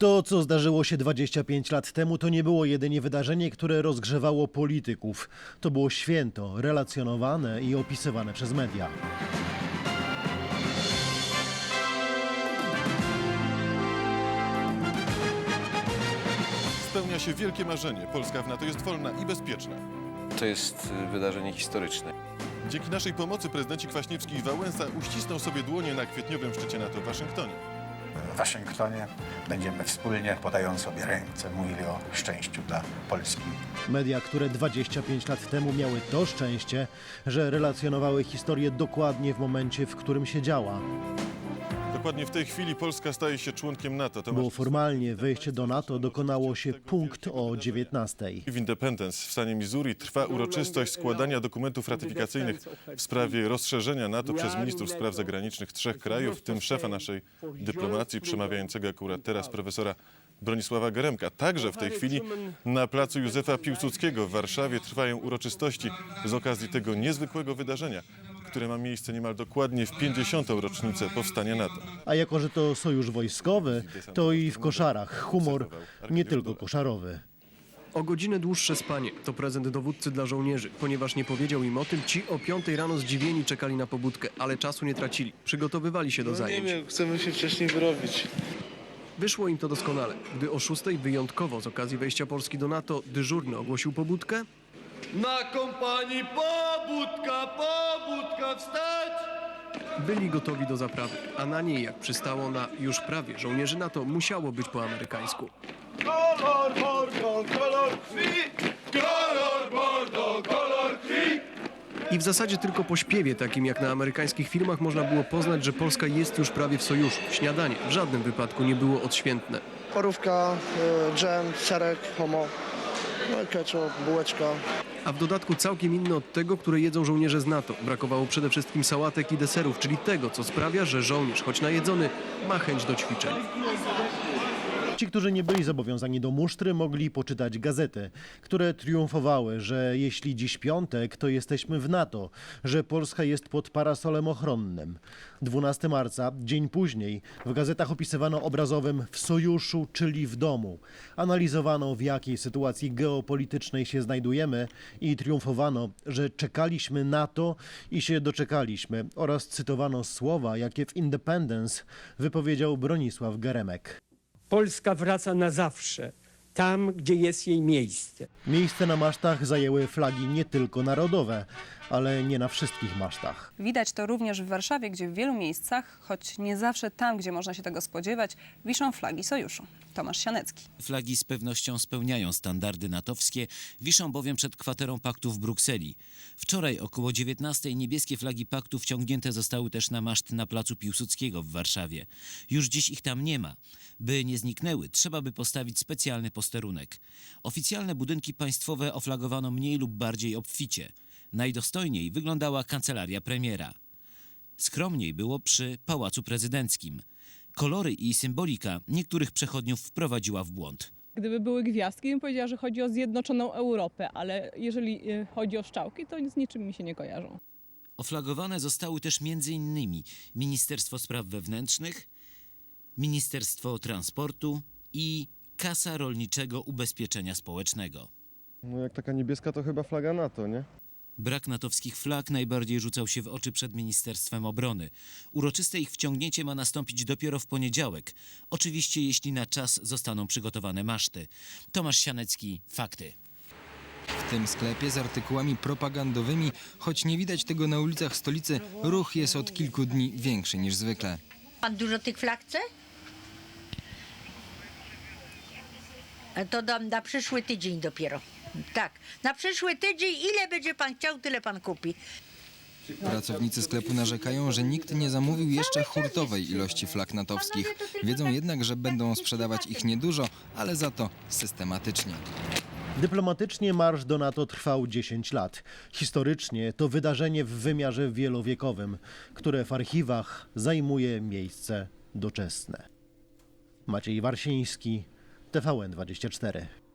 To, co zdarzyło się 25 lat temu, to nie było jedynie wydarzenie, które rozgrzewało polityków. To było święto, relacjonowane i opisywane przez media. Spełnia się wielkie marzenie. Polska w NATO jest wolna i bezpieczna. To jest y, wydarzenie historyczne. Dzięki naszej pomocy prezydenci Kwaśniewski i Wałęsa uścisną sobie dłonie na kwietniowym szczycie NATO w Waszyngtonie. W Waszyngtonie będziemy wspólnie, podając sobie ręce, mówili o szczęściu dla Polski. Media, które 25 lat temu miały to szczęście, że relacjonowały historię dokładnie w momencie, w którym się działa. Dokładnie w tej chwili Polska staje się członkiem NATO. To Bo formalnie wejście do NATO dokonało się punkt o 19. W Independence w stanie Missouri trwa uroczystość składania dokumentów ratyfikacyjnych w sprawie rozszerzenia NATO przez ministrów spraw zagranicznych trzech krajów, w tym szefa naszej dyplomacji, przemawiającego akurat teraz profesora Bronisława Geremka. Także w tej chwili na placu Józefa Piłsudskiego w Warszawie trwają uroczystości z okazji tego niezwykłego wydarzenia, które ma miejsce niemal dokładnie w 50. rocznicę powstania NATO. A jako, że to sojusz wojskowy, to i w koszarach humor nie tylko koszarowy. O godzinę dłuższe spanie to prezent dowódcy dla żołnierzy. Ponieważ nie powiedział im o tym, ci o piątej rano zdziwieni czekali na pobudkę, ale czasu nie tracili. Przygotowywali się do No nie zajęć. wiem, chcemy się wcześniej wyrobić. Wyszło im to doskonale. Gdy o szóstej wyjątkowo z okazji wejścia Polski do NATO dyżurny ogłosił pobudkę, Na kompanii pobudka, pobudka! Byli gotowi do zaprawy. A na niej, jak przystało na już prawie żołnierzy NATO, musiało być po amerykańsku. Kolor bordo, kolor krwi! Kolor bordo, kolor krwi! I w zasadzie tylko po śpiewie, takim jak na amerykańskich filmach, można było poznać, że Polska jest już prawie w sojuszu. Śniadanie w żadnym wypadku nie było odświętne. Parówka, y, dżem, serek, homo, no, ketchup, bułeczka. A w dodatku całkiem inne od tego, które jedzą żołnierze z NATO. Brakowało przede wszystkim sałatek i deserów, czyli tego, co sprawia, że żołnierz, choć najedzony, ma chęć do ćwiczeń. Ci, którzy nie byli zobowiązani do musztry, mogli poczytać gazety, które triumfowały, że jeśli dziś piątek, to jesteśmy w NATO, że Polska jest pod parasolem ochronnym. 12 marca, dzień później, w gazetach opisywano obrazowym w sojuszu, czyli w domu. Analizowano, w jakiej sytuacji geopolitycznej się znajdujemy i triumfowano, że czekaliśmy na to i się doczekaliśmy oraz cytowano słowa, jakie w Independence wypowiedział Bronisław Geremek. Polska wraca na zawsze, tam, gdzie jest jej miejsce. Miejsce na masztach zajęły flagi nie tylko narodowe, ale nie na wszystkich masztach. Widać to również w Warszawie, gdzie w wielu miejscach, choć nie zawsze tam, gdzie można się tego spodziewać, wiszą flagi sojuszu. Tomasz Sianecki. Flagi z pewnością spełniają standardy natowskie, wiszą bowiem przed kwaterą paktu w Brukseli. Wczoraj około 19 niebieskie flagi paktu wciągnięte zostały też na maszt na placu Piłsudskiego w Warszawie. Już dziś ich tam nie ma. By nie zniknęły, trzeba by postawić specjalny posterunek. Oficjalne budynki państwowe oflagowano mniej lub bardziej obficie. Najdostojniej wyglądała kancelaria premiera. Skromniej było przy Pałacu Prezydenckim. Kolory i symbolika niektórych przechodniów wprowadziła w błąd. Gdyby były gwiazdki, bym powiedziała, że chodzi o zjednoczoną Europę, ale jeżeli y, chodzi o szczałki, to z niczym mi się nie kojarzą. Oflagowane zostały też m.in. Ministerstwo Spraw Wewnętrznych, Ministerstwo Transportu i Kasa Rolniczego Ubezpieczenia Społecznego. No jak taka niebieska to chyba flaga NATO, nie? Brak natowskich flag najbardziej rzucał się w oczy przed Ministerstwem Obrony. Uroczyste ich wciągnięcie ma nastąpić dopiero w poniedziałek. Oczywiście, jeśli na czas zostaną przygotowane maszty. Tomasz Sianecki, Fakty. W tym sklepie z artykułami propagandowymi, choć nie widać tego na ulicach stolicy, ruch jest od kilku dni większy niż zwykle. Pan dużo tych flag chce? To dam na przyszły tydzień dopiero. Tak, na przyszły tydzień ile będzie pan chciał, tyle pan kupi. Pracownicy sklepu narzekają, że nikt nie zamówił jeszcze hurtowej ilości flag natowskich. Wiedzą jednak, że będą sprzedawać ich niedużo, ale za to systematycznie. Dyplomatycznie marsz do NATO trwał 10 lat. Historycznie to wydarzenie w wymiarze wielowiekowym, które w archiwach zajmuje miejsce doczesne. Maciej Warsiński, TVN24.